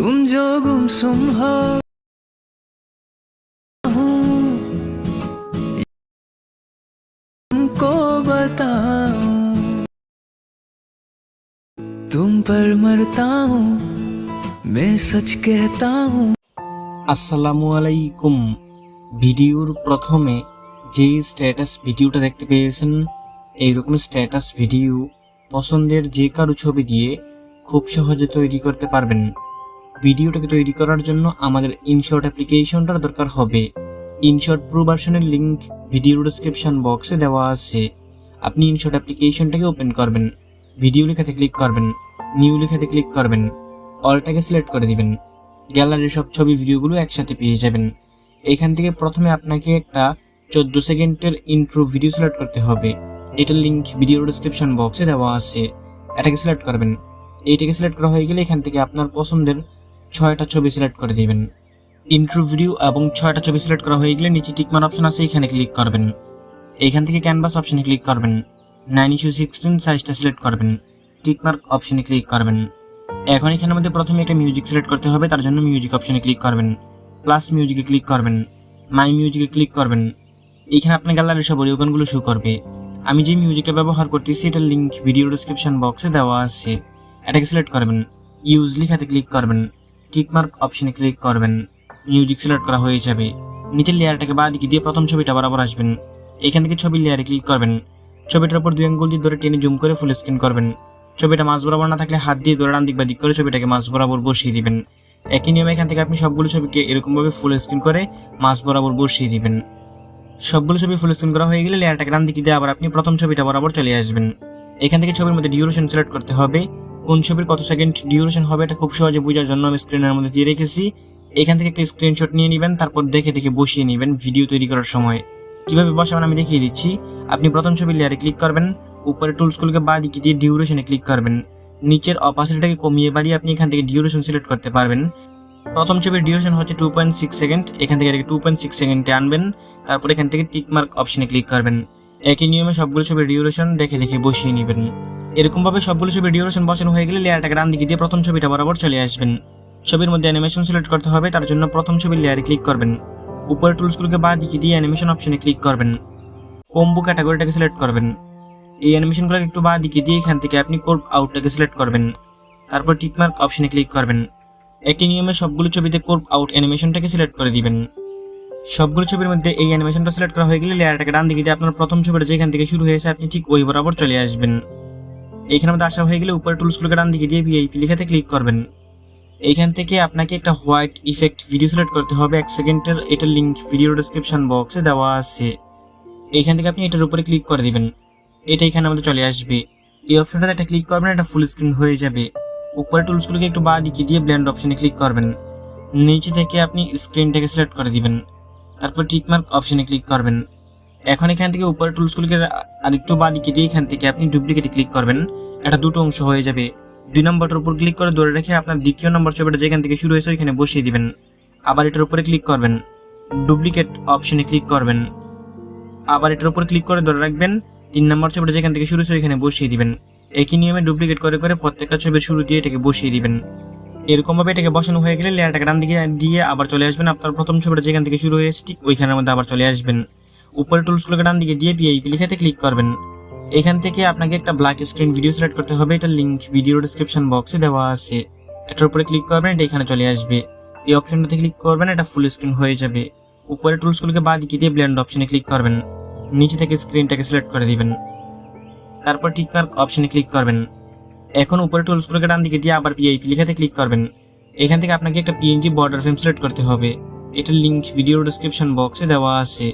तुम जो गुमसुम हो हूँ तुमको बताऊं तुम पर मरता हूँ मैं सच कहता हूँ আসসালামু আলাইকুম ভিডিওর প্রথমে যে স্ট্যাটাস ভিডিওটা দেখতে পেয়েছেন এইরকম স্ট্যাটাস ভিডিও পছন্দের যে কারো ছবি দিয়ে খুব সহজে তৈরি করতে পারবেন ভিডিওটাকে তৈরি করার জন্য আমাদের ইনশর্ট অ্যাপ্লিকেশনটার দরকার হবে। ইনশর্ট প্রো ভার্সনের লিঙ্ক ভিডিও ডিসক্রিপশন বক্সে দেওয়া আছে। আপনি ইনশর্ট অ্যাপ্লিকেশনটাকে ওপেন করবেন ভিডিও লেখাতে ক্লিক করবেন নিউ লেখাতে ক্লিক করবেন অলটাকে সিলেক্ট করে দিবেন। গ্যালারির সব ছবি ভিডিওগুলো একসাথে পেয়ে যাবেন। এখান থেকে প্রথমে আপনাকে একটা চোদ্দ সেকেন্ডের ইন্ট্রো ভিডিও সিলেক্ট করতে হবে। এটার লিঙ্ক ভিডিও ডিসক্রিপশন বক্সে দেওয়া আছে। এটাকে সিলেক্ট করবেন। এইটাকে সিলেক্ট করা হয়ে গেলে এখান থেকে আপনার পছন্দের ছয়টা ছবি সিলেক্ট করে দিবেন। ইন্ট্রো ভিডিও এবং ছয়টা ছবি সিলেক্ট করা হয়ে গেলে নিচে টিকমার অপশন আছে, এখানে ক্লিক করবেন। এখান থেকে ক্যানভাস অপশনে ক্লিক করবেন। নাইন ইস্যু সিক্সটিন সাইজটা সিলেক্ট করবেন। টিকমার্ক অপশনে ক্লিক করবেন। এখন এখানের মধ্যে প্রথমে একটা মিউজিক সিলেক্ট করতে হবে, তার জন্য মিউজিক অপশনে ক্লিক করবেন। প্লাস মিউজিকে ক্লিক করবেন। মাই মিউজিকে ক্লিক করবেন। এখানে আপনার গ্যালারির সব অডিও গানগুলো শো করবে। আমি যে মিউজিকটা ব্যবহার করতেছি, এটার লিঙ্ক ভিডিও ডিসক্রিপশন বক্সে দেওয়া আছে। এটাকে সিলেক্ট করবেন। ইউজ লিখাতে ক্লিক করবেন। টিকমার্ক অপশনে ক্লিক করবেন মিউজিক সিলেক্ট করা হয়ে যাবে। নিচের লেয়ারটাকে বাঁ দিকে দিয়ে প্রথম ছবিটা বরাবর আসবেন। এখান থেকে ছবির লেয়ারে ক্লিক করবেন। ছবিটার উপর দুই আঙ্গুল দিয়ে ধরে টেনে জুম করে ফুল স্ক্রিন করবেন। ছবিটা মাছ বরাবর না থাকলে হাত দিয়ে ধরে ডান দিক বা দিক করে ছবিটাকে মাছ বরাবর বসিয়ে দিবেন। একই নিয়মে এখান থেকে আপনি সবগুলো ছবিকে এরকমভাবে ফুল স্ক্রিন করে মাছ বরাবর বসিয়ে দিবেন। সবগুলো ছবি ফুল স্ক্রিন করা হয়ে গেলে লেয়ারটাকে ডান দিকে দিয়ে আবার আপনি প্রথম ছবিটা বরাবর চলে আসবেন। এখান থেকে ছবির মধ্যে ডিউরেশন সিলেক্ট করতে হবে। কোন ছবির কত সেকেন্ড ডিউরেশন হবে এটা খুব সহজে বোঝার জন্য আমি স্ক্রিনের মধ্যে দিয়ে রেখেছি। এখান থেকে একটা স্ক্রিনশট নিয়ে নেবেন, তারপর দেখে দেখে বসিয়ে নেবেন ভিডিও তৈরি করার সময়। কীভাবে বসাবেন আমি দেখিয়ে দিচ্ছি। আপনি প্রথম ছবির লেয়ারে ক্লিক করবেন, উপরে টুলসগুলোকে বাঁ দিকে দিয়ে ডিউরেশনে ক্লিক করবেন। নিচের অপাসিটিটাকে কমিয়ে বাড়িয়ে আপনি এখান থেকে ডিউরেশন সিলেক্ট করতে পারবেন। প্রথম ছবির ডিউরেশন হচ্ছে টু পয়েন্ট সিক্স সেকেন্ড এখান থেকে টু পয়েন্ট সিক্স সেকেন্ডে আনবেন, তারপর এখান থেকে টিকমার্ক অপশনে ক্লিক করবেন। একই নিয়মে সবগুলো ছবির ডিউরেশন দেখে দেখে বসিয়ে নেবেন। এরকমভাবে সবগুলো ছবির ডিউরেশন বসানো হয়ে গেলে লেয়ারটাকে ডান দিকে দিয়ে প্রথম ছবিটা বরাবর চলে আসবেন। ছবির মধ্যে অ্যানিমেশন সিলেক্ট করতে হবে, তার জন্য প্রথম ছবির লেয়ারে ক্লিক করবেন। উপরে টুলসগুলোকে বাঁ দিকে দিয়ে অ্যানিমেশন অপশনে ক্লিক করবেন। কম্বো ক্যাটাগরিটাকে সিলেক্ট করবেন। এই অ্যানিমেশনগুলোকে একটু বাঁ দিকে দিয়ে এখান থেকে আপনি কোর্প আউটটাকে সিলেক্ট করবেন। তারপর টিকমার্ক অপশনে ক্লিক করবেন। একই নিয়মে সবগুলো ছবিতে কোর্প আউট অ্যানিমেশনটাকে সিলেক্ট করে দিবেন। সবগুলো ছবির মধ্যে এই অ্যানিমেশনটা সিলেক্ট করা হয়ে গেলে লেয়ারটাকে ডান দিকে দিয়ে আপনার প্রথম ছবিটা যেখান থেকে শুরু হয়েছে, আপনি ঠিক ওই বরাবর চলে আসবেন। এইখানে মধ্যে আসা হয়ে গেলে উপরে টুলসগুলোকে ডান দিকে দিয়ে ভিআইপি লেখাতে ক্লিক করবেন। এইখান থেকে আপনাকে একটা হোয়াইট ইফেক্ট ভিডিও সিলেক্ট করতে হবে। এক সেকেন্ডের এটার লিঙ্ক ভিডিও ডিসক্রিপশন বক্সে দেওয়া আছে। এইখান থেকে আপনি এটার উপরে ক্লিক করে দিবেন। এটা এখানে আমাদের চলে আসবে। এই অপশনটাতে একটা ক্লিক করবেন, এটা ফুল স্ক্রিন হয়ে যাবে। উপরে টুলসগুলোকে একটু বাঁ দিকে দিয়ে ব্ল্যান্ড অপশনে ক্লিক করবেন। নিচে থেকে আপনি স্ক্রিনটাকে সিলেক্ট করে দিবেন। তারপর টিকমার্ক অপশনে ক্লিক করবেন। এখন এখান থেকে উপরে টুলসগুলোকে আরেকটু বাঁ দিকে দিয়ে এখান থেকে আপনি ডুপ্লিকেটে ক্লিক করবেন। এটা দুটো অংশ হয়ে যাবে। দুই নম্বরটার উপর ক্লিক করে ধরে রেখে আপনার দ্বিতীয় নম্বর ছবিটা যেখান থেকে শুরু হয়েছে ওইখানে বসিয়ে দিবেন। আবার এটার উপরে ক্লিক করবেন। ডুপ্লিকেট অপশনে ক্লিক করবেন। আবার এটার উপর ক্লিক করে ধরে রাখবেন। তিন নম্বর ছবিটা যেখান থেকে শুরু হয়েছে ওইখানে বসিয়ে দিবেন। একই নিয়মে ডুপ্লিকেট করে করে প্রত্যেকটা ছবির শুরু দিয়ে এটাকে বসিয়ে দিবেন। এরকমভাবে এটাকে বসানো হয়ে গেলে লেয়ারটাকে ডান দিকে দিয়ে আবার চলে আসবেন। আপনার প্রথম ছবিটা যেখান থেকে শুরু হয়েছে, ঠিক ওইখানের মধ্যে আবার চলে আসবেন। উপরে টুলসগুলোকে ডান দিকে দিয়ে পিআইপি লিখাতে ক্লিক করবেন। এখান থেকে আপনাকে একটা ব্ল্যাক স্ক্রিন ভিডিও সিলেক্ট করতে হবে। এটা লিঙ্ক ভিডিও ডিসক্রিপশন বক্সে দেওয়া আছে। এটার উপরে ক্লিক করবেন, এটা এখানে চলে আসবে। এই অপশনটাতে ক্লিক করবেন, এটা ফুল স্ক্রিন হয়ে যাবে। উপরে টুলসগুলোকে বাঁ দিকে দিয়ে ব্ল্যান্ড অপশনে ক্লিক করবেন। নিচে থেকে স্ক্রিনটাকে সিলেক্ট করে দিবেন। তারপর টিকমার্ক অপশনে ক্লিক করবেন। এখন উপরে টুলসগুলোকে ডান দিকে দিয়ে আবার পিআইপি লেখাতে ক্লিক করবেন। এখান থেকে আপনাকে একটা পিএনজি বর্ডার ফ্রেম সিলেক্ট করতে হবে। এটার লিঙ্ক ভিডিও ডিসক্রিপশন বক্সে দেওয়া আছে।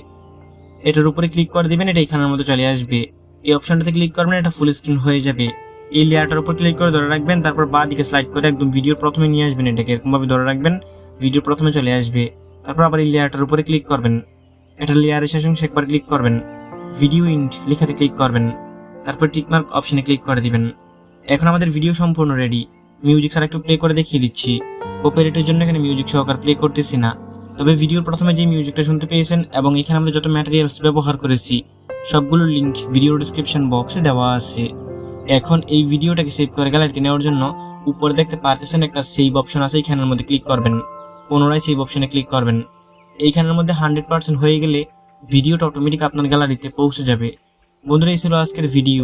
এটার উপরে ক্লিক করে দিবেন, এটা এখানের মতো চলে আসবে। এই অপশনটাতে ক্লিক করবেন, এটা ফুল স্ক্রিন হয়ে যাবে। এই লেয়ারটার উপর ক্লিক করে ধরে রাখবেন, তারপর বা দিকে স্লাইড করে একদম ভিডিওর প্রথমে নিয়ে আসবেন এটাকে। এরকমভাবে ধরে রাখবেন ভিডিও প্রথমে চলে আসবে। তারপর আবার এই লেয়ারটার উপরে ক্লিক করবেন। এটা লেয়ারের শেষ অংশে একবার ক্লিক করবেন। ভিডিও ইন্ট লেখাতে ক্লিক করবেন। তারপর টিকমার্ক অপশনে ক্লিক করে দিবেন। এখন আমাদের ভিডিও সম্পূর্ণ রেডি মিউজিক ছাড়া একটু প্লে করে দেখিয়ে দিচ্ছি। কপিরাইটের জন্য এখানে মিউজিক সহকার প্লে করতেছি না। তবে ভিডিওর প্রথমে যে মিউজিকটা শুনতে পেয়েছেন এবং এখানে আমরা যত ম্যাটেরিয়ালস ব্যবহার করেছি সবগুলোর লিঙ্ক ভিডিও ডিসক্রিপশন বক্সে দেওয়া আছে। এখন এই ভিডিওটাকে সেভ করে গ্যালারিতে নেওয়ার জন্য উপরে দেখতে পারতেছেন একটা সেভ অপশন আছে এইখানের মধ্যে ক্লিক করবেন। পুনরায় সেভ অপশনে ক্লিক করবেন। এইখানের মধ্যে হান্ড্রেড পার্সেন্ট হয়ে গেলে ভিডিওটা অটোমেটিক আপনার গ্যালারিতে পৌঁছে যাবে। বন্ধুরা, এই ছিল আজকের ভিডিও